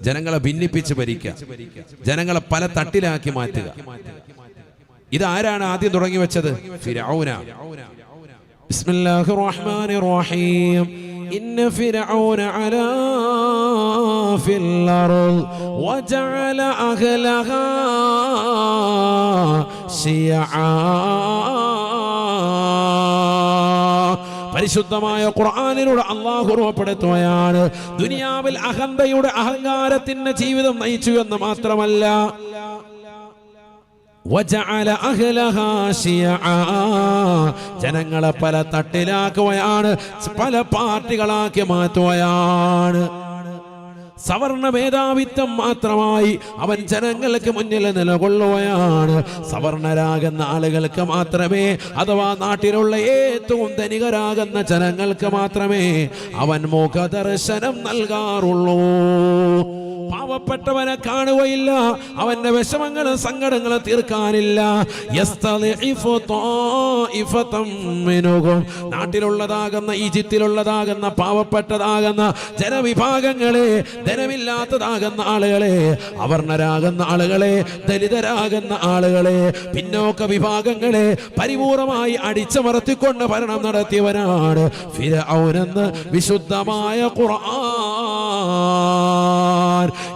ജനങ്ങളെ ഭിന്നിപ്പിച്ച് ഭരിക്കുക ജനങ്ങളെ പല തട്ടിലാക്കി മാറ്റുക ഇതാരാണ് ആദ്യം തുടങ്ങി വെച്ചത് ഫിരൗന ബിസ്മില്ലാഹിർ റഹ്മാനിർ റഹീം إن فرعون علا في الأرض وجعل أهلها شيعا പരിശുദ്ധമായ ഖുർആാനിലൂടെ അള്ളാഹു രൂപപ്പെടുത്തുകയാണ്. ദുനിയാവിൽ അഹന്തയുടെ അഹങ്കാരത്തിന് ജീവിതം നയിച്ചു എന്ന് മാത്രമല്ല. ജനങ്ങളെ പല തട്ടിലാക്കുകയാണ് പല പാർട്ടികളാക്കി മാറ്റുകയാണ്. സവർണ മേധാവിത്വം മാത്രമായി അവൻ ജനങ്ങൾക്ക് മുന്നിൽ നിലകൊള്ളുകയാണ്. സവർണരാകുന്ന ആളുകൾക്ക് മാത്രമേ അഥവാ നാട്ടിലുള്ള ഏറ്റവും ധനികരാകുന്ന ജനങ്ങൾക്ക് മാത്രമേ അവൻ മുഖദർശനം നൽകാറുള്ളൂ. പാവപ്പെട്ടവനെ കാണുകയില്ല. അവന്റെ വിഷമങ്ങളും സങ്കടങ്ങളും തീർക്കാനില്ല. നാട്ടിലുള്ളതാകുന്ന ഈജിപ്തിലുള്ളതാകുന്ന പാവപ്പെട്ടതാകുന്ന ജനവിഭാഗങ്ങളെ ധനമില്ലാത്തതാകുന്ന ആളുകളെ അവർണരാകുന്ന ആളുകളെ ദലിതരാകുന്ന ആളുകളെ പിന്നോക്ക വിഭാഗങ്ങളെ പരിപൂർണമായി അടിച്ചമർത്തിക്കൊണ്ട് ഭരണം നടത്തിയവനാണ് ഫിരഔനെന്ന് വിശുദ്ധമായ ഖുർആൻ.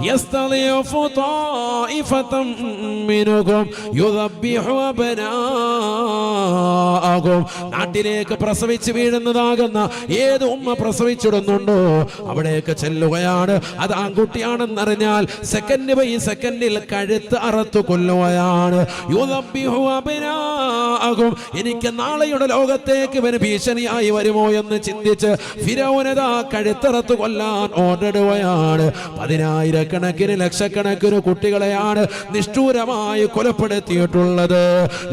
يستضيف طائفة منكم يذبح أبناءكم നാട്ടിലേക്ക് പ്രസവിച്ച് വീഴുന്നതാകുന്ന ഏത് ഉമ്മ പ്രസവിച്ചിടുന്നുണ്ടോ അവിടേക്ക് ചെല്ലുകയാണ് അത് ആൺകുട്ടിയാണെന്നറിഞ്ഞാൽ സെക്കൻഡ് ബൈ സെക്കൻഡിൽ കഴുത്ത് അറുത്തു കൊല്ലുകയാണ് യുദബ്ബിഹു അബ്നാഅകും. എനിക്ക് നാളെയുടെ ലോകത്തേക്ക് ഇവന് ഭീഷണിയായി വരുമോ എന്ന് ചിന്തിച്ച് ഫിരൗനതാ കഴുത്തറത്ത് കൊല്ലാൻ ഓർഡറിടുകയാണ് പതിനായിരക്കണക്കിന് ലക്ഷക്കണക്കിന് കുട്ടികളെയാണ് നിഷ്ഠൂരമായി കൊലപ്പെടുത്തിയിട്ടുള്ളത്.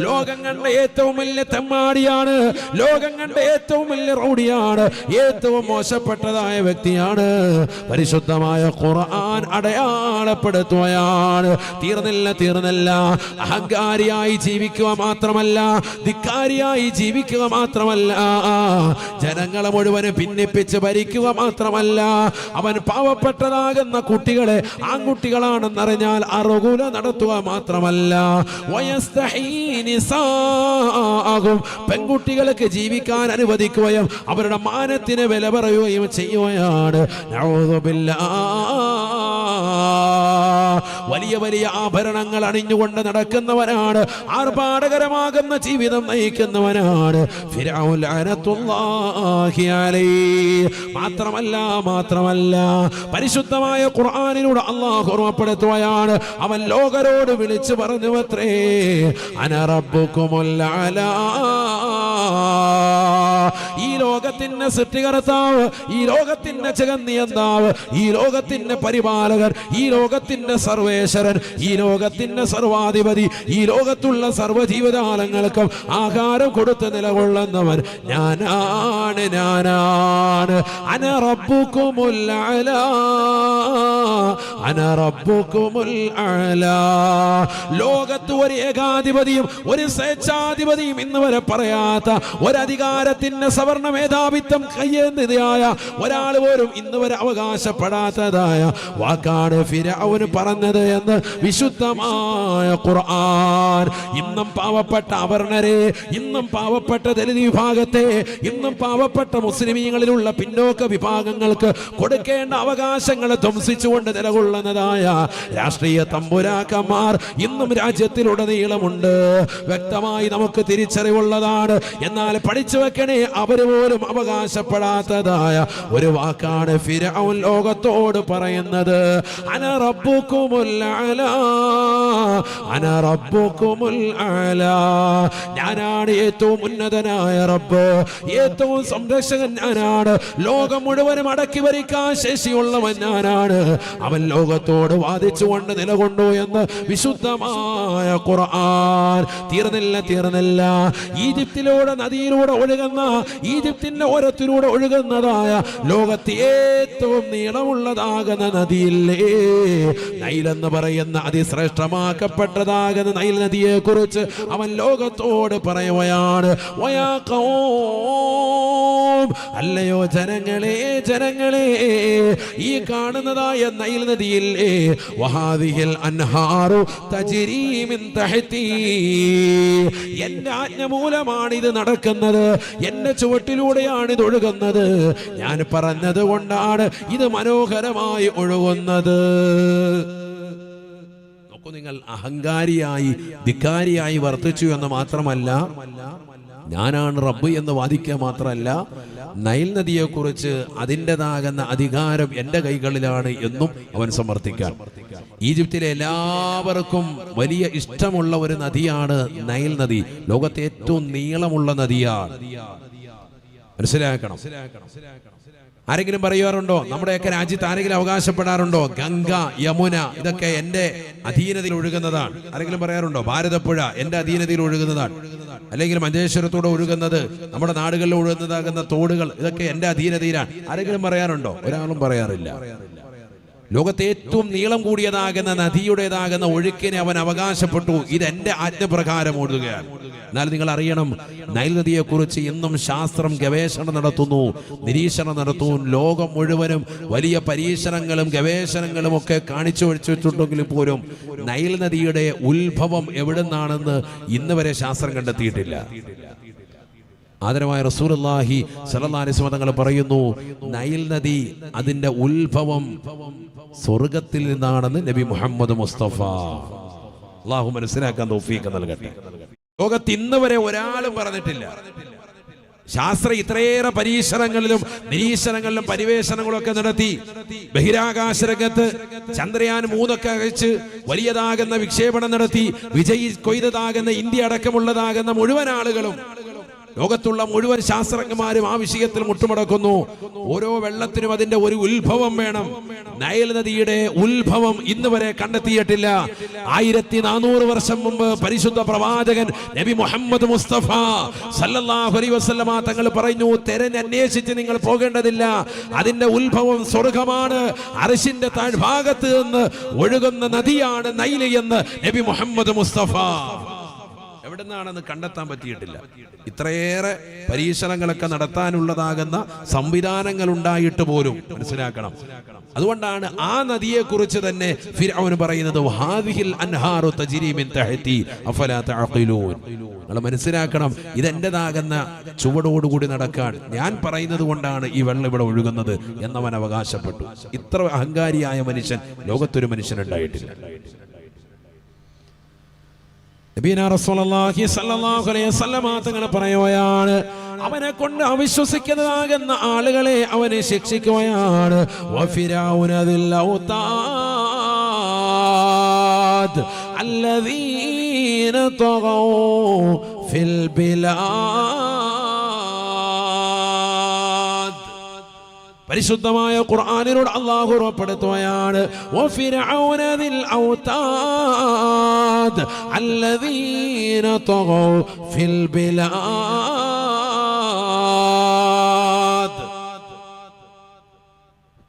ലോകം കണ്ട ഏറ്റവും വലിയ തെമ്മാടിയാണ് ലോകം കണ്ട ഏറ്റവും വലിയ റൗഡിയാണ് ഏറ്റവും മോശപ്പെട്ടതായ വ്യക്തിയാണ് പരിശുദ്ധമായ ഖുർആൻ അടയാളപ്പെടുത്തുകയാണ്. തീർന്നില്ല തീർന്നില്ല. അഹങ്കാരിയായി ജീവിക്കുക മാത്രമല്ല ധിക്കാരിയായി ജീവിക്കുക മാത്രമല്ല ജനങ്ങളെ മുഴുവനും ഭിന്നിപ്പിച്ച് ഭരിക്കുക മാത്രമല്ല അവൻ പാവപ്പെട്ടതാകുന്ന കുട്ടികളെ ആൺകുട്ടികളാണെന്നറിഞ്ഞാൽ അറുകുല നടത്തുക മാത്രമല്ല ആകും. പെൺകുട്ടികൾക്ക് ജീവിക്കാൻ അനുവദിക്കുകയും അവരുടെ മാനത്തിന് വില പറയുകയും ചെയ്യുകയാണ്. വലിയ വലിയ ആഭരണങ്ങൾ അണിഞ്ഞുകൊണ്ട് നടക്കുന്നവനാണ് ആർഭാടകരമാകുന്ന ജീവിതം നയിക്കുന്നവനാണ്. മാത്രമല്ല മാത്രമല്ല പരിശുദ്ധമായ ഖുർആനിലൂടെ അള്ളാഹു ഓർമ്മപ്പെടുത്തുകയാണ് അവൻ ലോകരോട് വിളിച്ചു പറഞ്ഞു അത്രേ അനറബുക്കുമല്ല ലോകത്തിന്റെ സൃഷ്ടികർത്താവ് ഈ ലോകത്തിന്റെ ജഗന്നിയന്താവ് ഈ ലോകത്തിന്റെ പരിപാലകൻ ഈ ലോകത്തിന്റെ സർവേശ്വരൻ ഈ ലോകത്തിന്റെ സർവാധിപതി ഈ ലോകത്തുള്ള സർവജീവജാലങ്ങൾക്കും ആഹാരം കൊടുത്ത് നിലകൊള്ളുന്നവൻ ഞാനാണ് ഞാനാണ്. അന റബ്ബുക്കുമുൽ അലാ അന റബ്ബുക്കുമുൽ അലാ. ലോകത്ത് ഒരു ഏകാധിപതിയും ഒരു സ്വേച്ഛാധിപതിയും ഇന്ന് വരെ പറയാത്ത ഒരധികാരത്തിന്റെ സവർണ മേധാവിത്വം കയ്യേന്തിയായ ഒരാൾ പോലും ഇന്ന് വരെ അവകാശപ്പെടാത്തതായ വാക്കാണ് ഫിരൗന് പറഞ്ഞത് എന്ന് വിശുദ്ധമായ ഖുർആൻ. ഇന്നും പാവപ്പെട്ട അവർണരെ ഇന്നും പാവപ്പെട്ട ദലിത് വിഭാഗത്തെ ഇന്നും പാവപ്പെട്ട മുസ്ലിമീങ്ങളിലുള്ള പിന്നോക്ക വിഭാഗങ്ങൾക്ക് കൊടുക്കേണ്ട അവകാശങ്ങളെ ധ്വംസിച്ചുകൊണ്ട് നിലകൊള്ളുന്നതായ രാഷ്ട്രീയ തമ്പുരാക്കന്മാർ ഇന്നും രാജ്യത്തിലുടനീളമുണ്ട്. വ്യക്തമായി നമുക്ക് തിരിച്ചറിവുള്ളതാണ്. എന്നാൽ പഠിച്ചു വെക്കണേ അവർ പോലും അവകാശപ്പെടാത്തതായ ഒരു വാക്കാണ് ഫിരൗൻ ലോകത്തോട് പറയുന്നത്. അന റബ്ബുക്കുമുൽ അലാ അന റബ്ബുക്കുമുൽ അലാ. ഞാനാണ് ഏറ്റവും ഉന്നതനായ റബ്ബ് ഏറ്റവും സംരക്ഷകൻ ഞാനാണ് ലോകം മുഴുവനും അടക്കി ഭരിക്കാൻ ശേഷിയുള്ളവൻ ഞാനാണ്. അവൻ ലോകത്തോട് വാദിച്ചുകൊണ്ട് നിലകൊണ്ടു എന്ന് വിശുദ്ധമായ ഖുർആൻ. തീർന്നില്ല തീർന്നില്ല. ഈജിപ്തിലൂടെ നദിയിലൂടെ ഒഴുകുന്ന ഈജിപ്തിന്റെ ഓരത്തിലൂടെ ഒഴുകുന്നതായ ലോകത്തെ ഏറ്റവും നീളമുള്ളതാകുന്ന നദിയില്ലേ? നൈലെന്ന് പറയുന്ന അതിശ്രേഷ്ഠമാക്കപ്പെട്ടതാകുന്ന നൈൽ നദിയെ കുറിച്ച് അവൻ ലോകത്തോട് പറയുകയാണ് അല്ലയോ ജനങ്ങളെ ജനങ്ങളെ ഈ കാണുന്നതായ നൈൽ നദിയില്ലേ? വഹാദിഹിൽ അൻഹാറു തജ്രീ തഹത്തി തഹ്തി. എന്റെ ആജ്ഞ മൂലമാണ് ഇത് നടക്കുന്നത്. എന്റെ ചുവട്ടിലൂടെയാണ് ഇത് ഒഴുകുന്നത്. ഞാൻ പറഞ്ഞത് കൊണ്ടാണ് ഇത് മനോഹരമായി ഒഴുകുന്നത്. നോക്കൂ നിങ്ങൾ അഹങ്കാരിയായി ധിക്കാരിയായി വർത്തിച്ചു എന്ന് മാത്രമല്ല ഞാനാണ് റബ്ബ് എന്ന് വാദിക്കുക മാത്രമല്ല നൈൽ നദിയെക്കുറിച്ച് അതിന്റെതാകുന്ന അധികാരം എന്റെ കൈകളിലാണ് എന്നും അവൻ സമർത്ഥിക്കാൻ. ഈജിപ്തിലെ എല്ലാവർക്കും വലിയ ഇഷ്ടമുള്ള ഒരു നദിയാണ് നൈൽ നദി. ലോകത്തെ ഏറ്റവും നീളമുള്ള നദിയാണ്. മനസ്സിലാക്കണം. ആരെങ്കിലും പറയാറുണ്ടോ നമ്മുടെയൊക്കെ രാജ്യത്ത് ആരെങ്കിലും അവകാശപ്പെടാറുണ്ടോ? ഗംഗ യമുന ഇതൊക്കെ എന്റെ അധീനതയിൽ ഒഴുകുന്നതാണ്. ആരെങ്കിലും പറയാറുണ്ടോ? ഭാരതപ്പുഴ എന്റെ അധീനതയിൽ ഒഴുകുന്നതാണ്. അല്ലെങ്കിൽ മഞ്ചേശ്വരത്തോടെ ഒഴുകുന്നത് നമ്മുടെ നാടുകളിൽ ഒഴുകുന്നതാകുന്ന തോടുകൾ ഇതൊക്കെ എന്റെ അധീനതയിലാണ്. ആരെങ്കിലും പറയാറുണ്ടോ? ഒരാളും പറയാറില്ല. ലോകത്തെ ഏറ്റവും നീളം കൂടിയതാകുന്ന നദിയുടേതാകുന്ന ഒഴുക്കിനെ അവൻ അവകാശപ്പെട്ടു. ഇത് എന്റെ ആജ്ഞപ്രകാരം ഓടുകയാണ്. എന്നാൽ നിങ്ങൾ അറിയണം നൈൽ നദിയെ കുറിച്ച് ഇന്നും ശാസ്ത്രം ഗവേഷണം നടത്തുന്നു നിരീക്ഷണം നടത്തുന്നു. ലോകം മുഴുവനും വലിയ പരീക്ഷണങ്ങളും ഗവേഷണങ്ങളും ഒക്കെ കാണിച്ചു വെച്ചിട്ടുണ്ടെങ്കിലും പോലും നൈൽ നദിയുടെ ഉത്ഭവം എവിടുന്നാണെന്ന് ഇന്ന് വരെ ശാസ്ത്രം കണ്ടെത്തിയിട്ടില്ല. സല്ലല്ലാഹു അലൈഹി വസല്ലം തങ്ങൾ പറയുന്നു നൈൽ നദി അതിന്റെ ഉത്ഭവം സ്വർഗത്തിൽ നിന്നാണെന്ന് നബി മുഹമ്മദ് മുസ്തഫ. അള്ളാഹു മനസ്സിലാക്കാൻ തൗഫീഖ് നൽകട്ടെ. ലോകത്ത് ഇന്ന് വരെ ഒരാളും പറഞ്ഞിട്ടില്ല. ശാസ്ത്ര ഇത്രയേറെ പരീക്ഷണങ്ങളിലും നിരീക്ഷണങ്ങളിലും പരിവേഷണങ്ങളും ഒക്കെ നടത്തി. ബഹിരാകാശ രംഗത്ത് ചന്ദ്രയാൻ മൂന്നൊക്കെ അയച്ച് വലിയതാകുന്ന വിക്ഷേപണം നടത്തി വിജയി കൊയ്തതാകുന്ന ഇന്ത്യ അടക്കമുള്ളതാകുന്ന മുഴുവൻ ആളുകളും ലോകത്തുള്ള മുഴുവൻ ശാസ്ത്രജ്ഞന്മാരും ആ വിഷയത്തിൽ മുട്ടുമടക്കുന്നു. ഓരോ വെള്ളത്തിനും അതിന്റെ ഒരു ഉത്ഭവം വേണം. നയൽ നദിയുടെ ഉത്ഭവം ഇന്ന് വരെ കണ്ടെത്തിയിട്ടില്ല. ആയിരത്തി നാനൂറ് വർഷം മുമ്പ് പരിശുദ്ധ പ്രവാചകൻ നബി മുഹമ്മദ് മുസ്തഫ സല്ലല്ലാഹു അലൈഹി വസല്ലമ തങ്ങൾ പറഞ്ഞു തെരഞ്ഞന്വേഷിച്ച് നിങ്ങൾ പോകേണ്ടതില്ല. അതിന്റെ ഉത്ഭവം സ്വർഗമാണ്. അരിശിന്റെ താഴ്ഭാഗത്ത് നിന്ന് ഒഴുകുന്ന നദിയാണ് നൈൽ എന്ന് നബി മുഹമ്മദ് മുസ്തഫ എവിടെ നിന്നാണെന്ന് കണ്ടെത്താൻ പറ്റിയിട്ടില്ല. ഇത്രയേറെ പരീക്ഷണങ്ങളൊക്കെ നടത്താനുള്ളതാകുന്ന സംവിധാനങ്ങൾ ഉണ്ടായിട്ട് പോലും മനസ്സിലാക്കണം. അതുകൊണ്ടാണ് ആ നദിയെ കുറിച്ച് തന്നെ ഫിർഔൻ പറയുന്നത് "വഹാദിഹിൽ അൻഹാറു തജ്രി തഹത്തി അഫലാ തഅഖിലൂൻ." നിങ്ങൾ മനസ്സിലാക്കണം ഇതെന്റേതാകുന്ന ചുവടോടുകൂടി നടക്കാൻ ഞാൻ പറയുന്നത് കൊണ്ടാണ് ഈ വെള്ളം ഇവിടെ ഒഴുകുന്നത് എന്നവൻ അവകാശപ്പെട്ടു. ഇത്ര അഹങ്കാരിയായ മനുഷ്യൻ ലോകത്തൊരു മനുഷ്യൻ ഉണ്ടായിട്ടില്ല നബീന റസൂലുള്ളാഹി സ്വല്ലല്ലാഹു അലൈഹി വസല്ലമ തങ്ങൾ പറയുകയാണ് അവനെ കൊണ്ട് അവിശ്വസിക്കുന്നതാകുന്ന ആളുകളെ അവനെ ശിക്ഷിക്കുകയാണ് വഫിരൗന ദിൽ ഔതാദ് الذين طغوا في البلاد പരിശുദ്ധമായ ഖുർആനിലൂടെ അള്ളാഹു ഉറപ്പെടുത്തുകയാണ് وفرعون ذي الأوتاد الذين طغوا في البلاد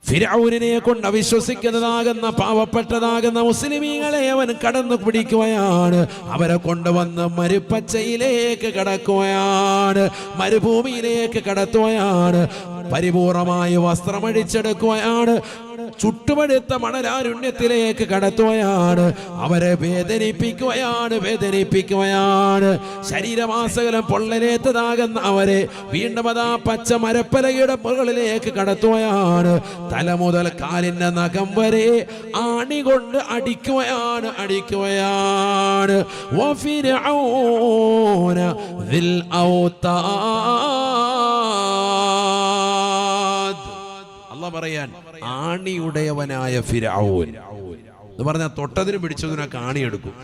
ഫിരൗനിനെ കൊണ്ട് അവിശ്വസിക്കുന്നതാകുന്ന പാവപ്പെട്ടതാകുന്ന മുസ്ലിമീങ്ങളെ അവൻ കടന്നു പിടിക്കുകയാണ് അവരെ കൊണ്ടുവന്ന് മരുപ്പച്ചയിലേക്ക് കടക്കുകയാണ് മരുഭൂമിയിലേക്ക് കടത്തുകയാണ് പരിപൂർണമായി വസ്ത്രമഴിച്ചെടുക്കുകയാണ് ചുട്ടുപഴുത്ത മണലാരുണ്യത്തിലേക്ക് കടത്തുകയാണ്. അവരെ വേദനിപ്പിക്കുകയാണ് വേദനിപ്പിക്കുകയാണ്. ശരീരമാസകലം പൊള്ളലേത്തതാകുന്ന അവരെ വീണ്ടും അതാ പച്ച മരപ്പലയുടെ മുകളിലേക്ക് കടത്തുകയാണ്. തല മുതൽ കാലിന്റെ നഖം വരെ ആണി കൊണ്ട് അടിക്കുകയാണ് അടിക്കുകയാണ്. അല്ല പറയാൻ ആണിയുടയവനായ ഫിരാവൂൻ. എന്ന് പറഞ്ഞാൽ തൊട്ടതിന് പിടിച്ചതിനൊക്കെ കാണിയെടുക്കും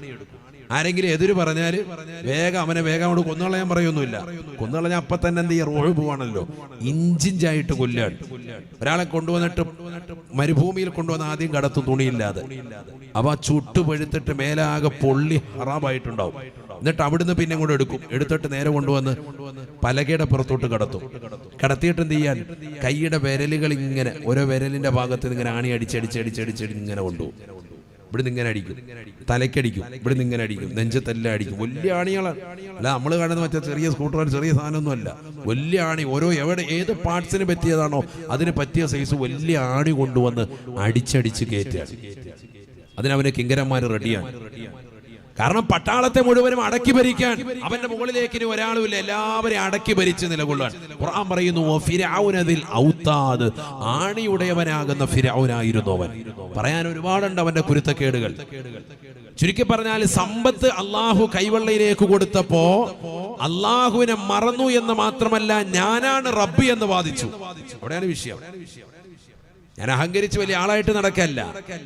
ആരെങ്കിലും എതിര് പറഞ്ഞാൽ വേഗം അവനെ വേഗം അവിടെ കൊന്നുകളയാൻ പറയൊന്നുമില്ല. കൊന്നുകളഞ്ഞാൽ അപ്പൊ തന്നെ എന്ത് ചെയ്യുക റോഴ് പോവാണല്ലോ. ഇഞ്ചിഞ്ചായിട്ട് കൊല്ലാണ് ഒരാളെ കൊണ്ടുവന്നിട്ട് മരുഭൂമിയിൽ കൊണ്ടുവന്ന ആദ്യം കടത്തും തുണിയില്ലാതെ. അപ്പൊ ആ ചുട്ടു പഴുത്തിട്ട് മേലാകെ പൊള്ളി ഹറാബായിട്ടുണ്ടാവും എന്നിട്ട് അവിടുന്ന് പിന്നെ കൂടെ എടുക്കും. എടുത്തിട്ട് നേരെ കൊണ്ടുവന്ന് പലകയുടെ പുറത്തോട്ട് കടത്തും. കടത്തിയിട്ട് എന്ത് ചെയ്യാൻ? കൈയുടെ വിരലുകൾ ഇങ്ങനെ ഓരോ വിരലിന്റെ ഭാഗത്ത് ഇങ്ങനെ ആണി അടിച്ചടിച്ചടിച്ചടിച്ചടി ഇങ്ങനെ കൊണ്ടുപോകും. ഇവിടുന്ന് ഇങ്ങനെ അടിക്കും. തലക്കടിക്കും ഇവിടുന്ന് ഇങ്ങനെ അടിക്കും. നെഞ്ചത്തെല്ലാം അടിക്കും. വലിയ ആണികളാണ് അല്ല നമ്മൾ കാണുന്ന മറ്റേ ചെറിയ സ്കൂട്ടർ ചെറിയ സാധനമൊന്നും അല്ല. വലിയ ആണി. ഓരോ എവിടെ ഏത് പാർട്സിന് പറ്റിയതാണോ അതിന് പറ്റിയ സൈസ് വലിയ ആണി കൊണ്ടുവന്ന് അടിച്ചടിച്ച് കയറ്റുക അതിനവനെ കിങ്കരന്മാർ റെഡിയാണ് കാരണം പട്ടാളത്തെ മുഴുവനും അടക്കി ഭരിക്കാൻ അവന്റെ മുകളിലേക്ക് ഇനി ഒരാളുമില്ല. എല്ലാവരെയും അടക്കി ഭരിച്ച് നിലകൊള്ളാൻ ഖുർആൻ പറയുന്നു ഫിരാവുനതിൽ ഔത്താദ്. ആണിയുടയവനാകുന്ന ഫിരൗനായിരുന്നു അവൻ പറയാൻ ഒരുപാടുണ്ട് അവന്റെ കുരുത്തക്കേടുകൾ. ചുരുക്കി പറഞ്ഞാൽ സമ്പത്ത് അള്ളാഹു കൈവെള്ളയിലേക്ക് കൊടുത്തപ്പോ അള്ളാഹുവിനെ മറന്നു എന്ന് മാത്രമല്ല ഞാനാണ് റബ്ബി എന്ന് വാദിച്ചു. അവിടെയാണ് വിഷയം. ഞാൻ അഹങ്കരിച്ച് വലിയ ആളായിട്ട് നടക്കല്ല.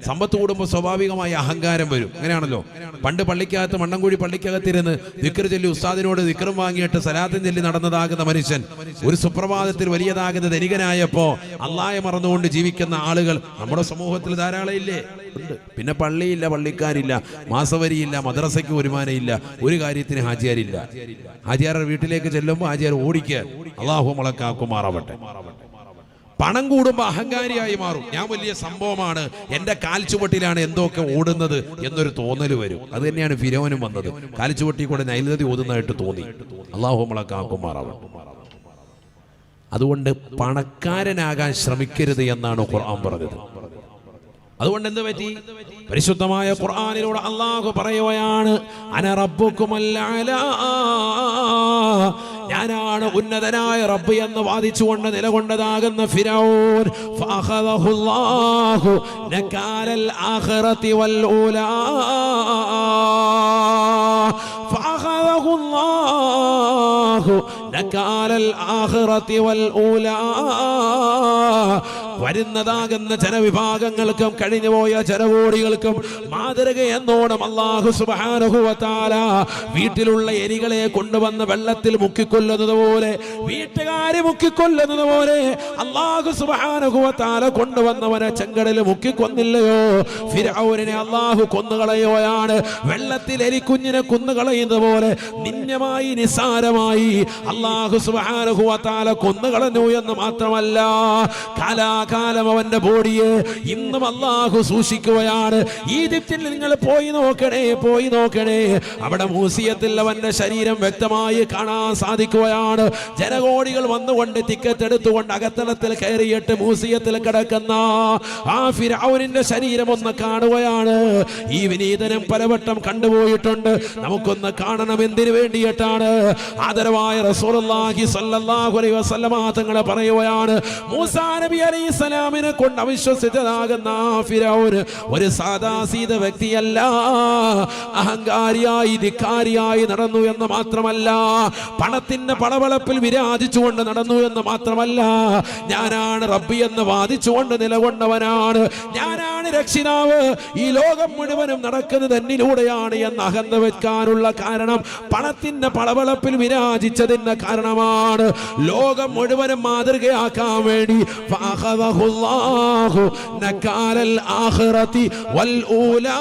സമ്പത്ത് കൂടുമ്പോൾ സ്വാഭാവികമായി അഹങ്കാരം വരും. അങ്ങനെയാണല്ലോ? പണ്ട് പള്ളിക്കകത്ത് മണ്ണൻകുഴി പള്ളിക്കകത്തിരുന്ന് ദിക്കർ ചൊല്ലി ഉസ്താദിനോട് ദിക്കറും വാങ്ങിയിട്ട് സലാത്തിൻ ചൊല്ലി നടന്നതാകുന്ന മനുഷ്യൻ ഒരു സുപ്രഭാതത്തിൽ വലിയതാകുന്ന ധനികനായപ്പോ അള്ളായെ മറന്നുകൊണ്ട് ജീവിക്കുന്ന ആളുകൾ നമ്മുടെ സമൂഹത്തിൽ ധാരാളം ഇല്ലേ? പിന്നെ പള്ളിയില്ല പള്ളിക്കാരില്ല മാസവരിയില്ല മദ്രസയ്ക്ക് വരുമാനമില്ല ഒരു കാര്യത്തിന് ഹാജിയാരില്ല. ഹാജിയാരുടെ വീട്ടിലേക്ക് ചെല്ലുമ്പോൾ ഹാജിയാർ ഓടിക്കുക അള്ളാഹു മുളക്കാക്കുമാറാവട്ടെ. പണം കൂടുമ്പോൾ അഹങ്കാരിയായി മാറും. ഞാൻ വലിയ സംഭവമാണ്. എന്റെ കാൽച്ചുവട്ടിലാണ് എന്തൊക്കെ ഓടുന്നത് എന്നൊരു തോന്നൽ വരും. അത് തന്നെയാണ് ഫിരോനും വന്നത്. കാൽച്ചുവട്ടി കൂടെ നൈലതി ഓതുന്നതായിട്ട് തോന്നി. അള്ളാഹു നമ്മളെ കാക്കുമാറാവും അതുകൊണ്ട് പണക്കാരനാകാൻ ശ്രമിക്കരുത് എന്നാണ് ഖുർആൻ പറഞ്ഞത്. അതുകൊണ്ട് എന്ത് പറ്റി? പരിശുദ്ധമായ ഖുർആാനിലൂടെ അള്ളാഹു പറയുകയാണ് ഞാനാണ് ഉന്നതനായ റബ്ബ് എന്ന് വാദിച്ചുകൊണ്ട് നിലകൊണ്ടതാകുന്ന ഫിറോൻ വൽ വരുന്നതാകുന്ന ജനവിഭാഗങ്ങൾക്കും കഴിഞ്ഞുപോയ ജനകോടികൾക്കും മാതൃക എന്നോണം അള്ളാഹു സുബാനുഭവത്താല വീട്ടിലുള്ള എരികളെ കൊണ്ടുവന്ന് വെള്ളത്തിൽ മുക്കിക്കൊല്ലുന്നത് പോലെ വീട്ടുകാരെ മുക്കിക്കൊല്ലുന്നത് പോലെ അള്ളാഹു സുബാനുഭവത്താല കൊണ്ടുവന്നവനെ ചെങ്കടൽ മുക്കിക്കൊന്നില്ലയോ? ഫിരൗരിനെ അള്ളാഹു കൊന്നുകളയോയാണ് വെള്ളത്തിൽ എരിക്കുഞ്ഞിനെ കൊന്നുകളയുന്നത് പോലെ നിന്യമായി നിസാരമായി അള്ളാഹു സുബാനുഭവത്താല കൊന്നുകളഞ്ഞു എന്ന് മാത്രമല്ല. കാലാകാലം അവന്റെ ബോഡിയെ ഇന്നും അള്ളാഹു സൂക്ഷിക്കുകയാണ്. ഈജിപ്തിൽ നിങ്ങൾ പോയി നോക്കണേ പോയി നോക്കണേ. അവിടെ മ്യൂസിയത്തിൽ അവന്റെ ശരീരം വ്യക്തമായി കാണാൻ സാധിക്കുകയാണ്. ജനകോടികൾ വന്നുകൊണ്ട് ടിക്കറ്റ് എടുത്തുകൊണ്ട് അകത്തളത്തിൽ കയറിയിട്ട് മ്യൂസിയത്തിൽ കിടക്കുന്ന ആ ഫിരാവുനിന്റെ ശരീരം ഒന്ന് കാണുകയാണ്. ഈ വിനീതനം പലവട്ടം കണ്ടുപോയിട്ടുണ്ട്. നമുക്കൊന്ന് കാണണം എന്തിനു വേണ്ടിയിട്ടാണ്? ആദരവായ റസൂലുള്ളാഹി സ്വല്ലല്ലാഹു അലൈഹി വസല്ലമ പറയുകയാണ്. മൂസാ നബി അലൈഹി സ്വലാമിനെ കൊണ്ട് അവിശ്വസിച്ചതാകുന്ന ആ ഫിരൗന് ഒരു സാദാസീത വ്യക്തിയല്ല. അഹങ്കാരിയായി ധിക്കാരിയായി നടന്നു എന്ന് മാത്രമല്ല പണത്തിന്റെ പണവളപ്പിൽ വിരാജിച്ചുകൊണ്ട് നടന്നു എന്ന് മാത്രമല്ല ഞാനാണ് റബ്ബി എന്ന് വാദിച്ചുകൊണ്ട് നിലകൊണ്ടവനാണ്. ഞാനാണ് രക്ഷിതാവ്. ഈ ലോകം മുഴുവനും നടക്കുന്നത് എന്നിലൂടെയാണ് എന്ന് അകന്ന് വെക്കാനുള്ള കാരണം പണത്തിന്റെ പളവളപ്പിൽ വിരാജിച്ചതിന്റെ കാരണമാണ്. ലോകം മുഴുവനും മാതൃകയാക്കാൻ വേണ്ടി ഫഅഖദഹുല്ലാഹു നകാലൽ ആഖിറതി വൽ ഊലാ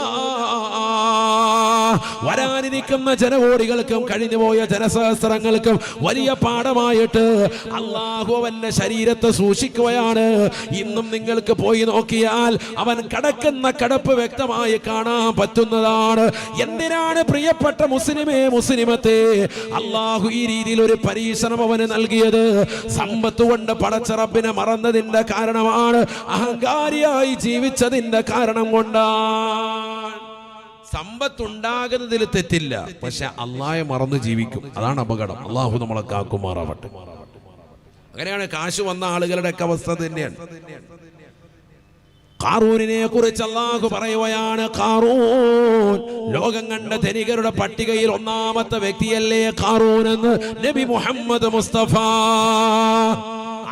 വരാനിരിക്കുന്ന ജനകോടികൾക്കും കഴിഞ്ഞുപോയ ജനസഹസ്രങ്ങൾക്കും വലിയ പാഠമായിട്ട് അള്ളാഹു അവന്റെ ശരീരത്തെ സൂക്ഷിക്കുകയാണ്. ഇന്നും നിങ്ങൾക്ക് പോയി നോക്കിയാൽ അവൻ കടക്കുന്ന കടപ്പ് വ്യക്തമായി കാണാൻ പറ്റുന്നതാണ്. എന്തിനാണ് പ്രിയപ്പെട്ട മുസ്ലിമേ മുസ്ലിമത്തെ? അള്ളാഹു ഈ രീതിയിൽ ഒരു പരീക്ഷണം അവന് നൽകിയത്. സമ്പത്ത് കൊണ്ട് പടച്ചറപ്പിനെ മറന്നതിന്റെ കാരണമാണ്. അഹങ്കാരിയായി ജീവിച്ചതിന്റെ കാരണം കൊണ്ടാണ്. സമ്പത്തുണ്ടാകുന്നതിൽ തെറ്റില്ല. പക്ഷെ അള്ളാഹെ മറന്ന് ജീവിക്കും. അതാണ് അപകടം. അള്ളാഹു നമ്മളെ കാക്കുമാറാവട്ടെ. അങ്ങനെയാണ് കാശ് വന്ന ആളുകളുടെ ഒക്കെ അവസ്ഥ തന്നെയാണ്. കാറൂനിനെ കുറിച്ച് അള്ളാഹു പറയുകയാണ് കാറൂൻ ലോകം കണ്ട ധനികരുടെ പട്ടികയിൽ ഒന്നാമത്തെ വ്യക്തിയല്ലേ കാറൂൻ എന്ന് നബി മുഹമ്മദ് മുസ്തഫ.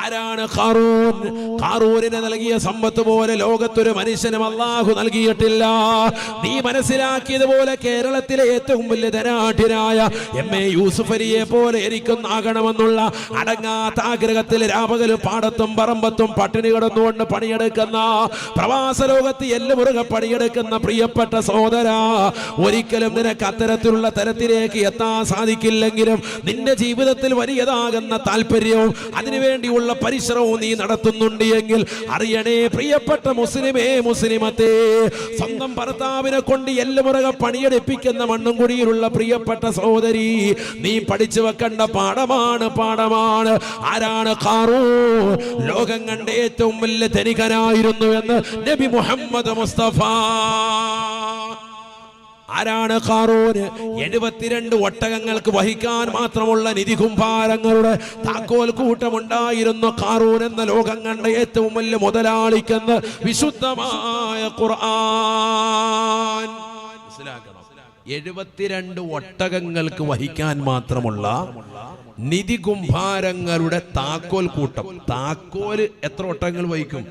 ആരാണ് ഖാറൂൻ? ഖാറൂനിന് നൽകിയ സമ്പത്ത് പോലെ ലോകത്തൊരു മനുഷ്യനും അള്ളാഹു നൽകിയിട്ടില്ല. നീ മനസ്സിലാക്കിയതുപോലെ കേരളത്തിലെ ഏറ്റവും വലിയ ധനാഠ്യനായ എം എ യൂസുഫലിയെ പോലെ എനിക്കൊന്നാകണമെന്നുള്ള അടങ്ങാത്ത ആഗ്രഹത്തിൽ രാപകലും പാടത്തും പറമ്പത്തും പട്ടിണി കിടന്നുകൊണ്ട് പണിയെടുക്കുന്ന പ്രവാസ ലോകത്ത് എല്ലുമുറുകെ പണിയെടുക്കുന്ന പ്രിയപ്പെട്ട സഹോദര ഒരിക്കലും നിനക്ക് അത്തരത്തിലുള്ള തരത്തിലേക്ക് എത്താൻ സാധിക്കില്ലെങ്കിലും നിന്റെ ജീവിതത്തിൽ വലിയതാകുന്ന താല്പര്യവും അതിനുവേണ്ടിയുള്ള പരിശ്രമവും നീ നടത്തുന്നുണ്ട് എങ്കിൽ അറിയണേ പ്രിയപ്പെട്ട മുസ്ലിമേ മുസ്ലിമത്തെ സ്വന്തം ഭർത്താവിനെ കൊണ്ട് എല്ലുമുറക പണിയെടുപ്പിക്കുന്ന മണ്ണും കുടിയിലുള്ള പ്രിയപ്പെട്ട സഹോദരി നീ പഠിച്ചു വെക്കേണ്ട പാഠമാണ് പാഠമാണ്. ആരാണ് കാറൂ ലോകം കണ്ട ഏറ്റവും വലിയ ധനികനായിരുന്നു എന്ന് നബി മുഹമ്മദ് മുസ്തഫ. ആരാണ് കാറൂന് എഴുപത്തിരണ്ട് ഒട്ടകങ്ങൾക്ക് വഹിക്കാൻ മാത്രമുള്ള നിധി കുംഭാരങ്ങളുടെ താക്കോൽ കൂട്ടമുണ്ടായിരുന്ന കാറൂൻ എന്ന ലോകം കണ്ട ഏറ്റവും വലിയ മുതലാളിക്കെന്ന് വിശുദ്ധമായ ഖുർആൻ. മനസ്സിലാക്കണം. എഴുപത്തിരണ്ട് ഒട്ടകങ്ങൾക്ക് വഹിക്കാൻ മാത്രമുള്ള നിധി കുംഭാരങ്ങളുടെ താക്കോൽ കൂട്ടം. താക്കോൽ എത്ര ഒട്ടകങ്ങൾ വഹിക്കും?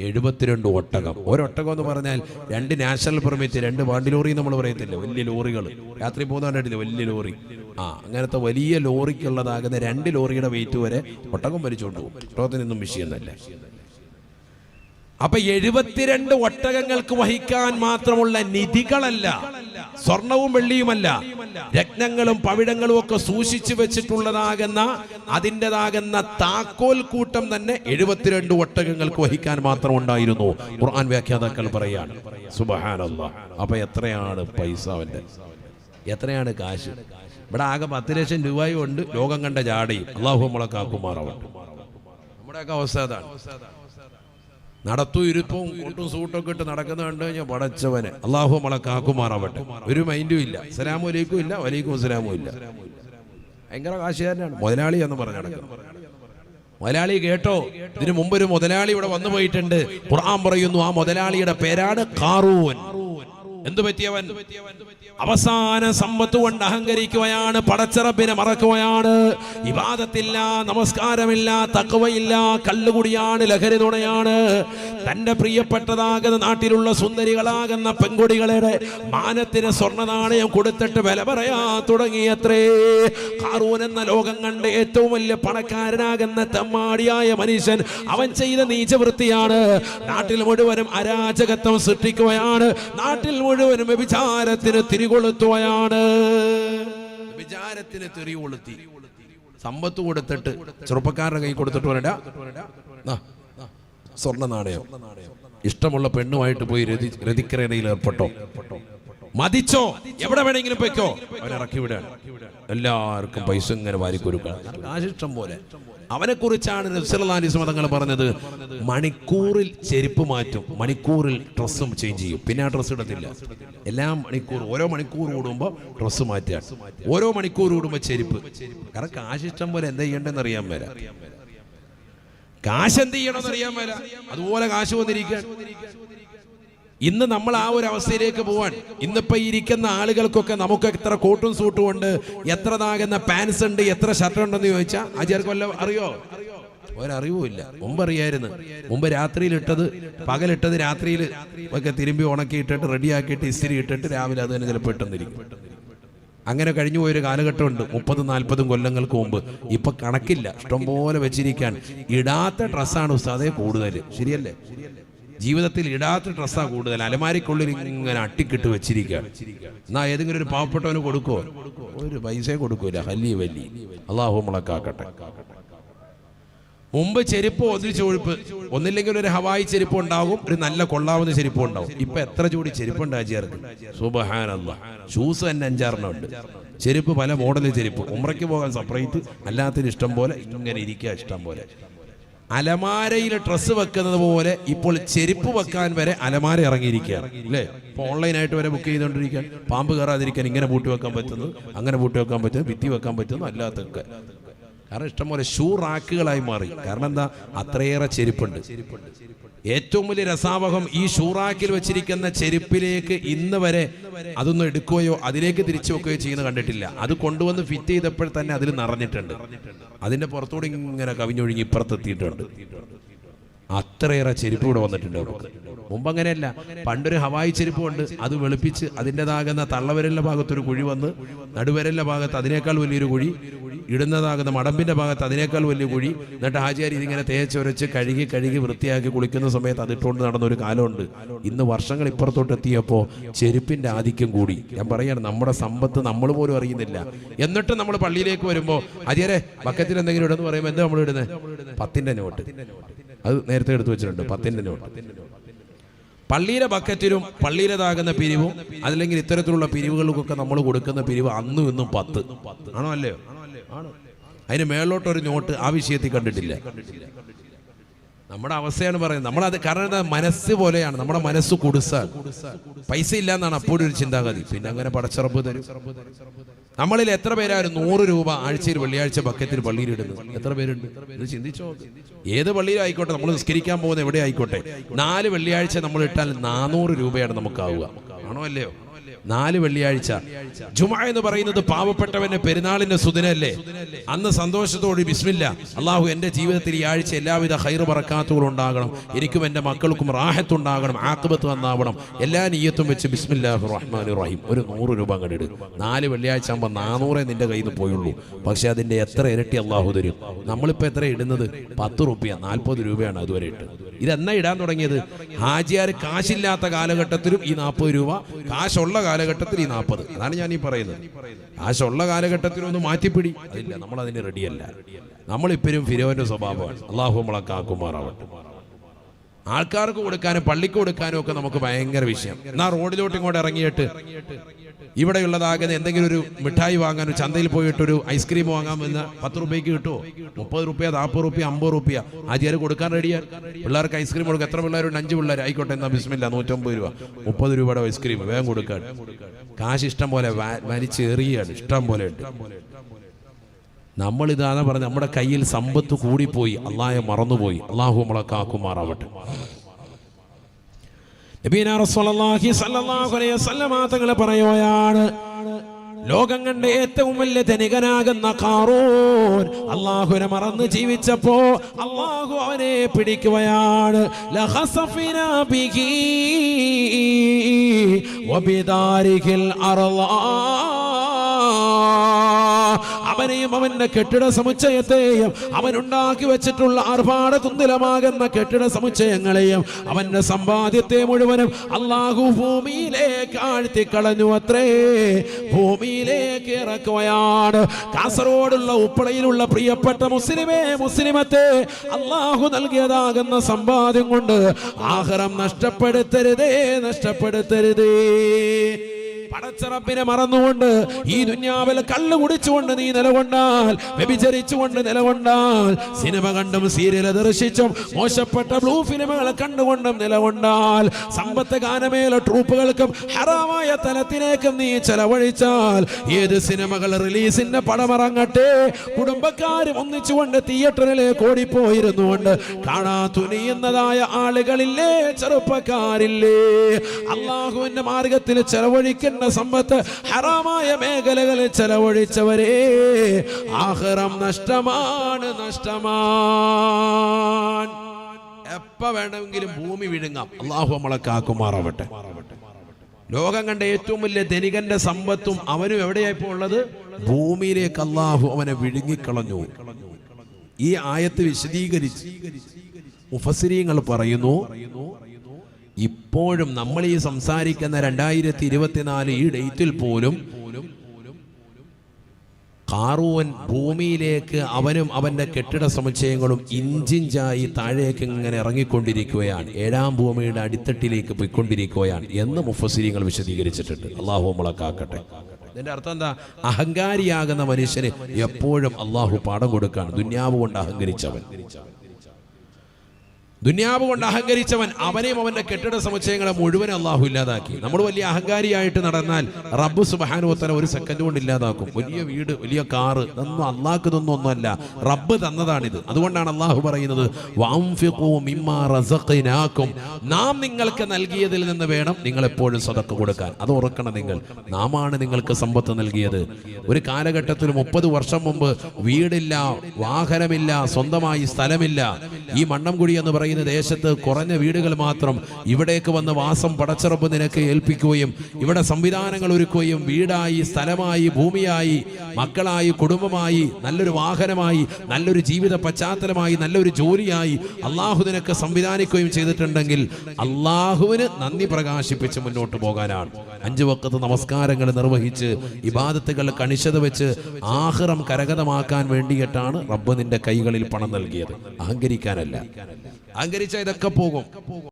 എഴുപത്തിരണ്ട് ഒട്ടകം. ഒരൊട്ടകം എന്ന് പറഞ്ഞാൽ രണ്ട് നാഷണൽ പെർമിറ്റ് രണ്ട് വണ്ടി ലോറി നമ്മൾ പറയത്തില്ല? വലിയ ലോറികൾ. രാത്രി പോകുന്ന വലിയ ലോറി. ആ അങ്ങനത്തെ വലിയ ലോറിക്കുള്ളതാകുന്ന രണ്ട് ലോറിയുടെ വെയിറ്റ് വരെ ഒട്ടകം വലിച്ചുകൊണ്ട് പോകും. ഒട്ടകത്തിനൊന്നും വിഷയമൊന്നുമല്ല അപ്പൊ എഴുപത്തിരണ്ട് ഒട്ടകങ്ങൾക്ക് വഹിക്കാൻ മാത്രമുള്ള നിധികളല്ല. സ്വർണവും വെള്ളിയുമല്ല രത്നങ്ങളും പവിടങ്ങളും ഒക്കെ സൂക്ഷിച്ചു വെച്ചിട്ടുള്ളതാകുന്ന അതിന്റെതാകുന്ന താക്കോൽ കൂട്ടം തന്നെ എഴുപത്തിരണ്ട് ഒട്ടകങ്ങൾക്ക് വഹിക്കാൻ മാത്രം ഉണ്ടായിരുന്നു. ഖുർആൻ വ്യാഖ്യാതാക്കൾ പറയാണ് സുബഹാനല്ല. അപ്പൊ എത്രയാണ് പൈസ അവന്റെ എത്രയാണ് കാശ്? ഇവിടെ ആകെ പത്ത് ലക്ഷം രൂപയും ഉണ്ട്. ലോകം കണ്ട ജാടയും. അള്ളാഹു നമ്മളെ കാക്കുമാറാവട്ടെ. നമ്മുടെയൊക്കെ അവസ്ഥ അതാണ്. നടത്തും ഇരുപ്പും കൂട്ടും സൂട്ടൊക്കെ ഇട്ട് നടക്കുന്ന കണ്ടു കഴിഞ്ഞാൽ പടച്ചവന്. അള്ളാഹു നമ്മളെ കാക്കുമാറാവട്ടെ. ഒരു മൈൻഡും ഇല്ല. സലാമു അലൈക്കും ഇല്ല വലൈക്കും അസ്സലാമും ഇല്ല. ഭയങ്കര കാശുകാരനാണ്. മുതലാളി എന്ന് പറഞ്ഞ നടക്കുന്നത് മുതലാളി കേട്ടോ? ഇതിനു മുമ്പ് ഒരു മുതലാളി ഇവിടെ വന്നു പോയിട്ടുണ്ട്. ഖുർആൻ പറയുന്നു ആ മുതലാളിയുടെ പേരാണ് കാറൂൻ എന്തു പറ്റിയവൻ? അവസാന സമ്പത്ത് കൊണ്ട് അഹങ്കരിക്കുകയാണ് പടച്ചറപ്പിനെ മറക്കുകയാണ്. ഇവാദത്തില്ല നമസ്കാരമില്ല തക്കവയില്ല കല്ലുകുടിയാണ് ലഹരി നുണയാണ് തന്റെ പ്രിയപ്പെട്ടതാകുന്ന നാട്ടിലുള്ള സുന്ദരികളാകുന്ന പെൺകുടികളുടെ മാനത്തിന് സ്വർണ നാണയം കൊടുത്തിട്ട് വില പറയാ തുടങ്ങിയത്രേ. കാറൂൻ എന്ന ലോകം കണ്ട് ഏറ്റവും വലിയ പണക്കാരനാകുന്ന തെമ്മാടിയായ മനുഷ്യൻ അവൻ ചെയ്ത നീചവൃത്തിയാണ്. നാട്ടിൽ മുഴുവനും അരാജകത്വം സൃഷ്ടിക്കുകയാണ്. നാട്ടിൽ മുഴുവനും വ്യഭിചാരത്തിന് വിചാരത്തിന് തിരികൊളുത്തി സമ്പത്ത് കൊടുത്തിട്ട് ചെറുപ്പക്കാരുടെ കൈ കൊടുത്തിട്ട് വരണ്ട. സ്വർണ നാണയം. ഇഷ്ടമുള്ള പെണ്ണുമായിട്ട് പോയി രതി രതിക്രേണയിൽ ഏർപ്പെട്ടോ? മതിച്ചോ? എവിടെ വേണമെങ്കിലും പൊയ്ക്കോ? അവനെ ഇറക്കി വിടാൻ എല്ലാവർക്കും പൈസ ഇങ്ങനെ വാരിക്കൊടുക്കുക ആശിഷ്ടം പോലെ. അവനെ കുറിച്ചാണ് തങ്ങൾ പറഞ്ഞത്. മണിക്കൂറിൽ ചെരുപ്പ് മാറ്റും. മണിക്കൂറിൽ ഡ്രസ്സും ചേഞ്ച് ചെയ്യും. പിന്നെ ആ ഡ്രസ്സ് ഇടത്തില്ല. എല്ലാ മണിക്കൂർ ഓരോ മണിക്കൂർ കൂടുമ്പോൾ ഡ്രസ്സ് മാറ്റുക. ഓരോ മണിക്കൂർ കൂടുമ്പോൾ ചെരുപ്പ്. കാരണം കാശിഷ്ടം പോലെ എന്താ ചെയ്യേണ്ടതെന്ന് അറിയാൻ വരാം കാശ് എന്ത് ചെയ്യണമെന്ന് അറിയാൻ വരാം അതുപോലെ കാശ് വന്നിരിക്കാൻ ഇന്ന് നമ്മൾ ആ ഒരു അവസ്ഥയിലേക്ക് പോവാൻ ഇന്നിപ്പോ ഇരിക്കുന്ന ആളുകൾക്കൊക്കെ നമുക്ക് എത്ര കോട്ടും സൂട്ടും ഉണ്ട് എത്ര നാകുന്ന പാൻസ് ഉണ്ട് എത്ര ഷർട്ട് ഉണ്ടെന്ന് ചോദിച്ചാൽ ആചാർക്ക് വല്ല അറിയോ? ഒരറിവുമില്ല മുമ്പ് അറിയായിരുന്നു. മുമ്പ് രാത്രിയിൽ ഇട്ടത് പകലിട്ടത് രാത്രിയിൽ ഒക്കെ തിരുമ്പി ഉണക്കി ഇട്ടിട്ട് റെഡിയാക്കിയിട്ട് ഇസ്തിരി ഇട്ടിട്ട് രാവിലെ അത് തന്നെ ചിലപ്പോൾ ഇട്ടെന്നിരിക്കും അങ്ങനെ കഴിഞ്ഞു പോയൊരു കാലഘട്ടമുണ്ട്. മുപ്പതും നാൽപ്പതും കൊല്ലങ്ങൾക്ക് മുമ്പ്. ഇപ്പൊ കണക്കില്ല. ഇഷ്ടംപോലെ വെച്ചിരിക്കാൻ ഇടാത്ത ഡ്രസ്സാണ് ഉസ്താദെ കൂടുതൽ ശരിയല്ലേ? ജീവിതത്തിൽ ഇടാത്ത ഡ്രസ്സാ കൂടുതൽ. അലമാരിക്കുള്ളിൽ ഇങ്ങനെ അട്ടിക്കിട്ട് വെച്ചിരിക്കുക. എന്നാ ഏതെങ്കിലും ഒരു പാവപ്പെട്ടവന് കൊടുക്കോ? ഒരു പൈസ കൊടുക്കൂല. ഹല്ലി വല്ലി അള്ളാഹു മുളക്കാക്കട്ടെ. മുമ്പ് ചെരുപ്പ് ഒന്നിച്ച് കൊഴുപ്പ് ഒന്നില്ലെങ്കിൽ ഒരു ഹവായി ചെരുപ്പ് ഉണ്ടാവും ഒരു നല്ല കൊള്ളാവുന്ന ചെരുപ്പ് ഉണ്ടാവും ഇപ്പൊ എത്ര ചെരുപ്പുണ്ട് ആചാർക്ക് സുബഹാനല്ല. ഷൂസ് തന്നെ അഞ്ചാറെണ്ണം ഉണ്ട്. ചെരുപ്പ് പല മോഡൽ ചെരുപ്പ്. ഉമ്രയ്ക്ക് പോകാൻ സെപ്പറേറ്റ് അല്ലാത്തതിന് ഇഷ്ടം പോലെ ഇങ്ങനെ ഇരിക്കുക ഇഷ്ടം പോലെ. അലമാരയിൽ ഡ്രസ്സ് വെക്കുന്നത് പോലെ ഇപ്പോൾ ചെരുപ്പ് വെക്കാൻ വരെ അലമാര ഇറങ്ങിയിരിക്കുകയാണ് അല്ലേ? ഇപ്പൊ ഓൺലൈനായിട്ട് വരെ ബുക്ക് ചെയ്തുകൊണ്ടിരിക്കാൻ പാമ്പ് കയറാതിരിക്കാൻ ഇങ്ങനെ പൂട്ടി വെക്കാൻ പറ്റുന്നു അങ്ങനെ പൂട്ടി വെക്കാൻ പറ്റുന്നു ഭിത്തി വെക്കാൻ പറ്റുന്നു അല്ലാത്തൊക്കെ. കാരണം ഇഷ്ടംപോലെ ഷൂ റാക്കുകളായി മാറി. കാരണം എന്താ? അത്രയേറെ ചെരുപ്പുണ്ട്. ഏറ്റവും വലിയ രസാവഹം ഈ ഷൂറാക്കിൽ വെച്ചിരിക്കുന്ന ചെരുപ്പിലേക്ക് ഇന്ന് വരെ അതൊന്നും എടുക്കുകയോ അതിലേക്ക് തിരിച്ചു വെക്കുകയോ ചെയ്യുന്ന കണ്ടിട്ടില്ല. അത് കൊണ്ടുവന്ന് ഫിറ്റ് ചെയ്തപ്പോൾ തന്നെ അതിൽ നിറഞ്ഞിട്ടുണ്ട്. അതിന്റെ പുറത്തൂടെ ഇങ്ങനെ കവിഞ്ഞൊഴുകി ഇപ്പുറത്തെത്തിയിട്ടുണ്ട് അത്രയേറെ ചെരുപ്പ് ഇവിടെ വന്നിട്ടുണ്ട് അവർക്ക്. മുമ്പ് അങ്ങനെയല്ല. പണ്ടൊരു ഹവായി ചെരുപ്പ് കൊണ്ട് അത് വെളുപ്പിച്ച് അതിന്റെതാകുന്ന തള്ളവരല്ല ഭാഗത്തൊരു കുഴി വന്ന് നടുവരല്ല ഭാഗത്ത് അതിനേക്കാൾ വലിയൊരു കുഴി ഇടുന്നതാകുന്ന മടമ്പിന്റെ ഭാഗത്ത് അതിനേക്കാൾ വലിയ കുഴി. എന്നിട്ട് ആചാര്യ ഇതിങ്ങനെ തേച്ചൊരച്ച് കഴുകി കഴുകി വൃത്തിയാക്കി കുളിക്കുന്ന സമയത്ത് അതിട്ടുകൊണ്ട് നടന്ന ഒരു കാലമുണ്ട്. ഇന്ന് വർഷങ്ങൾ ഇപ്പുറത്തോട്ട് എത്തിയപ്പോൾ ചെരുപ്പിന്റെ ആധിക്യം കൂടി. ഞാൻ പറയാണ് നമ്മുടെ സമ്പത്ത് നമ്മൾ പോലും അറിയുന്നില്ല. എന്നിട്ട് നമ്മൾ പള്ളിയിലേക്ക് വരുമ്പോൾ അജയരെ ബക്കറ്റിൽ എന്തെങ്കിലും ഇടുന്ന് പറയുമ്പോൾ എന്താ നമ്മൾ ഇടുന്നത് പത്തിന്റെ നോട്ട്. അത് നേരത്തെ എടുത്തു വെച്ചിട്ടുണ്ട് പത്തിന്റെ നോട്ട്. പള്ളിയിലെ ബക്കറ്റിലും പള്ളിയിലേതാകുന്ന പിരിവും അതല്ലെങ്കിൽ ഇത്തരത്തിലുള്ള പിരിവുകൾക്കൊക്കെ നമ്മൾ കൊടുക്കുന്ന പിരിവ് അന്നും ഇന്നും പത്ത്. ആണോ അല്ലയോ? അതിന് മേളിലോട്ട് ഒരു നോട്ട് ആ വിഷയത്തിൽ കണ്ടിട്ടില്ല. നമ്മുടെ അവസ്ഥയാണ് പറയുന്നത്. നമ്മളത് കാരണം മനസ്സ് പോലെയാണ്. നമ്മുടെ മനസ്സ് കുടുസാണ് പൈസ ഇല്ല എന്നാണ് അപ്പോഴും ഒരു ചിന്താഗതി. പിന്നെ അങ്ങനെ പടച്ചറപ്പ് തരും. നമ്മളിൽ എത്ര പേരാരും നൂറ് രൂപ ആഴ്ചയിൽ വെള്ളിയാഴ്ച ബക്കറ്റിൽ പള്ളിയിൽ ഇടുന്നു എത്ര പേരുണ്ട്? ഇത് ചിന്തിച്ചോ? ഏത് പള്ളിയിലും ആയിക്കോട്ടെ. നമ്മൾ നിസ്കരിക്കാൻ പോകുന്ന എവിടെ ആയിക്കോട്ടെ? നാല് വെള്ളിയാഴ്ച നമ്മൾ ഇട്ടാൽ നാനൂറ് രൂപയാണ് നമുക്കാവുക. ആണോ അല്ലയോ? നാല് വെള്ളിയാഴ്ച. ജുമ എന്ന് പറയുന്നത് പാവപ്പെട്ടവന്റെ പെരുന്നാളിന്റെ സുദിനല്ലേ? അന്ന് സന്തോഷത്തോട് ബിസ്മില്ല. അള്ളാഹു എന്റെ ജീവിതത്തിൽ ഈ ആഴ്ച എല്ലാവിധ ഹൈർ പറക്കാത്തുകളും ഉണ്ടാകണം. എനിക്കും എന്റെ മക്കൾക്കും റാഹത്തുണ്ടാകണം ആക്കുബത്ത് വന്നാവണം എല്ലാ നീയത്തും വെച്ച് ബിസ്മില്ലാഹു റഹ്മാൻ റഹീം. ഒരു നൂറ് രൂപ ഇട്. നാല് വെള്ളിയാഴ്ച ആകുമ്പോൾ നാനൂറേ നിന്റെ കയ്യിൽ നിന്ന് പോയുള്ളൂ. പക്ഷെ അതിന്റെ എത്ര ഇരട്ടി അള്ളാഹു തരും? നമ്മളിപ്പോ എത്ര ഇടുന്നത്? പത്ത് റുപ്യ നാൽപ്പത് രൂപയാണ് അതുവരെ ഇട്ട് ഇതെന്നാ ഇടാൻ തുടങ്ങിയത്? ഹാജിയാർ കാശില്ലാത്ത കാലഘട്ടത്തിലും ഈ നാൽപ്പത് രൂപ കാശുള്ള കാലഘട്ടത്തിൽ ഈ നാൽപ്പത് അതാണ് ഞാൻ ഈ പറയുന്നത്. കാശുള്ള കാലഘട്ടത്തിൽ ഒന്ന് മാറ്റിപ്പിടി. അതില്ല നമ്മൾ അതിന് റെഡിയല്ല. നമ്മളിപ്പോഴും ഫിരോന്റെ സ്വഭാവമാണ്. അള്ളാഹു നമ്മളെ കാക്കുമാറാവട്ടെ. ആൾക്കാർക്ക് കൊടുക്കാനും പള്ളിക്ക് കൊടുക്കാനും ഒക്കെ നമുക്ക് ഭയങ്കര വിഷയം. എന്നാ റോഡിലോട്ട് ഇങ്ങോട്ട് ഇറങ്ങിയിട്ട് ഇവിടെയുള്ളതാകുന്ന എന്തെങ്കിലും ഒരു മിഠായി വാങ്ങാനോ ചന്തയിൽ പോയിട്ട് ഒരു ഐസ്ക്രീം വാങ്ങാൻ വന്ന പത്ത് റുപ്യക്ക് കിട്ടുമോ മുപ്പത് റുപ്യ നാൽപ്പത് റുപ്യ അമ്പത് റുപ്യ. ആദ്യം കൊടുക്കാൻ റെഡിയാ? പിള്ളേർക്ക് ഐസ്ക്രീം കൊടുക്കുക എത്ര പിള്ളേരുണ്ട് അഞ്ച് പിള്ളേർ. ആയിക്കോട്ടെ എന്നാ ബിസ്മില്ല നൂറ്റമ്പത് രൂപ. മുപ്പത് രൂപയുടെ ഐസ്ക്രീം വേഗം കൊടുക്കാൻ. കാശ് ഇഷ്ടം പോലെ വലിച്ചെറിയാണ്. ഇഷ്ടം പോലെ ഉണ്ട്. നമ്മൾ ഇതാണ് പറഞ്ഞത് നമ്മുടെ കയ്യിൽ സമ്പത്ത് കൂടിപ്പോയി. അള്ളാഹെ മറന്നുപോയി. അള്ളാഹു നമ്മളെ തങ്ങൾ പറയുകയാണ് ലോകം കണ്ട ഏറ്റവും വലിയ ധനികനാകുന്ന കാറൂൻ അള്ളാഹുനെ മറന്ന് ജീവിച്ചപ്പോ അള്ളാഹു അവനെ പിടിക്കുകയാണ്. അർളാ അവനെയും അവന്റെ കെട്ടിട സമുച്ചയത്തെയും അവനുണ്ടാക്കി വെച്ചിട്ടുള്ള ആർഭാട തുന്തിലമാകുന്ന കെട്ടിട സമുച്ചയങ്ങളെയും അവന്റെ സമ്പാദ്യത്തെ മുഴുവനും അള്ളാഹു ഭൂമിയിലേക്ക് ആഴ്ത്തി കളഞ്ഞു അത്രേ. ഭൂമിയിലേക്ക് ഇറക്കുകയാണ്. കാസർഗോഡുള്ള ഉപ്പളയിലുള്ള പ്രിയപ്പെട്ട മുസ്ലിമേ മുസ്ലിമത്തെ അള്ളാഹു നൽകിയതാകുന്ന സമ്പാദ്യം കൊണ്ട് ആഹാരം നഷ്ടപ്പെടുത്തരുതേ നഷ്ടപ്പെടുത്തരുതേ. പടച്ചറപ്പിനെ മറന്നുകൊണ്ട് ഈ ദുന്യാവിൽ കള്ളു കുടിച്ചുകൊണ്ട് നീ നിലകൊണ്ടാൽ വ്യഭിചരിച്ചുകൊണ്ട് നിലകൊണ്ടാൽ സിനിമ കണ്ടും സീരിയൽ ദർശിച്ചും മോശപ്പെട്ട ബ്ലൂ ഫിലിമുകൾ കണ്ടുകൊണ്ടും നിലകൊണ്ടാൽ സമ്പത്ത് ഗാനമേല ട്രൂപ്പുകൾക്കും ഹറാമായ തലത്തിലേക്കും നീ ചെലവഴിച്ചാൽ ഏത് സിനിമകൾ റിലീസിന്റെ പടമിറങ്ങട്ടെ? കുടുംബക്കാരും ഒന്നിച്ചുകൊണ്ട് തിയേറ്ററിലേക്ക് ഓടിപ്പോയിരുന്നുകൊണ്ട് കാണാ തുനിയുന്നതായ ആളുകളില്ലേ ചെറുപ്പക്കാരില്ലേ? അള്ളാഹുവിന്റെ മാർഗത്തിൽ ചെലവഴിക്കുന്ന സമ്പത്ത് ഹറാമായ മേഖലകളിൽ ചെലവഴിച്ചവരെ ആഹ്റം നഷ്ടമാണ് നഷ്ടമാണ് എപ്പ വേണമെങ്കിലും ഭൂമി വിഴുങ്ങാം. അള്ളാഹു നമ്മളെ കാക്കുമാറാവട്ടെ. ലോകം കണ്ട ഏറ്റവും വലിയ ധനികന്റെ സമ്പത്തും അവനും എവിടെയായിപ്പോ ഉള്ളത്? ഭൂമിയിലേക്ക് അള്ളാഹു അവനെ വിഴുങ്ങിക്കളഞ്ഞു. ഈ ആയത്ത് വിശദീകരിച്ച് മുഫസിരിയങ്ങൾ പറയുന്നു ഇപ്പോഴും നമ്മൾ ഈ സംസാരിക്കുന്ന രണ്ടായിരത്തി ഇരുപത്തിനാല് ഈ ഡേറ്റിൽ പോലും കാറൂവൻ ഭൂമിയിലേക്ക് അവനും അവന്റെ കെട്ടിട സമുച്ചയങ്ങളും ഇഞ്ചിഞ്ചായി താഴേക്ക് ഇങ്ങനെ ഇറങ്ങിക്കൊണ്ടിരിക്കുകയാണ്. ഏഴാം ഭൂമിയുടെ അടിത്തട്ടിലേക്ക് പോയിക്കൊണ്ടിരിക്കുകയാണ് എന്ന് മുഫസിരിങ്ങൾ വിശദീകരിച്ചിട്ടുണ്ട്. അള്ളാഹു മുളക്കാക്കട്ടെ കാക്കട്ടെ. ഇതിന്റെ അർത്ഥം എന്താ? അഹങ്കാരിയാകുന്ന മനുഷ്യന് എപ്പോഴും അള്ളാഹു പാഠം കൊടുക്കാണ്. ദുന്യാവ് കൊണ്ട് അഹങ്കരിച്ചവൻ. ദുന്യാവ് കൊണ്ട് അഹങ്കരിച്ചവൻ അവനെയും അവന്റെ കെട്ടിട സമുച്ചയങ്ങളെ മുഴുവൻ അള്ളാഹു ഇല്ലാതാക്കി. നമ്മൾ വലിയ അഹങ്കാരിയായിട്ട് നടന്നാൽ റബ്ബ് സുബാനുവത്തന ഒരു സെക്കൻഡ് കൊണ്ട് ഇല്ലാതാക്കും. വലിയ വീട് വലിയ കാറ് ഇതൊന്നും അള്ളാഹ്ക്ക് ഇതൊന്നും ഒന്നുമല്ല. റബ്ബ് തന്നതാണിത്. അതുകൊണ്ടാണ് അള്ളാഹു പറയുന്നത്. നാം നിങ്ങൾക്ക് നൽകിയതിൽ നിന്ന് വേണം നിങ്ങൾ എപ്പോഴും സ്വതക്ക് കൊടുക്കാൻ. അത് ഉറക്കണം നിങ്ങൾ. നാമാണ് നിങ്ങൾക്ക് സമ്പത്ത് നൽകിയത്. ഒരു കാലഘട്ടത്തിൽ മുപ്പത് വർഷം മുമ്പ് വീടില്ല വാഹനമില്ല സ്വന്തമായി സ്ഥലമില്ല. ഈ മണ്ണം കുടി എന്ന് പറയുന്ന ദേശത്ത് കുറഞ്ഞ വീടുകൾ മാത്രം. ഇവിടേക്ക് വന്ന് വാസം പടച്ചിറപ്പ് നിനക്ക് ഏൽപ്പിക്കുകയും ഇവിടെ സംവിധാനങ്ങൾ ഒരുക്കുകയും വീടായി സ്ഥലമായി ഭൂമിയായി മക്കളായി കുടുംബമായി നല്ലൊരു വാഹനമായി നല്ലൊരു ജീവിത പശ്ചാത്തലമായി നല്ലൊരു ജോലിയായി അള്ളാഹു നിനക്ക് സംവിധാനിക്കുകയും ചെയ്തിട്ടുണ്ടെങ്കിൽ അള്ളാഹുവിന് നന്ദി പ്രകാശിപ്പിച്ച് മുന്നോട്ട് പോകാനാണ്. അഞ്ചു വക്കത്ത് നമസ്കാരങ്ങൾ നിർവഹിച്ച് ഇബാദത്തുകൾ കണിശത വെച്ച് ആഹ്റം കരകതമാക്കാൻ വേണ്ടിയിട്ടാണ് റബ്ബ് നിന്റെ കൈകളിൽ പണം നൽകിയത്. അഹങ്കരിക്കാനല്ല. അഹങ്കരിച്ച ഇതൊക്കെ പോകും.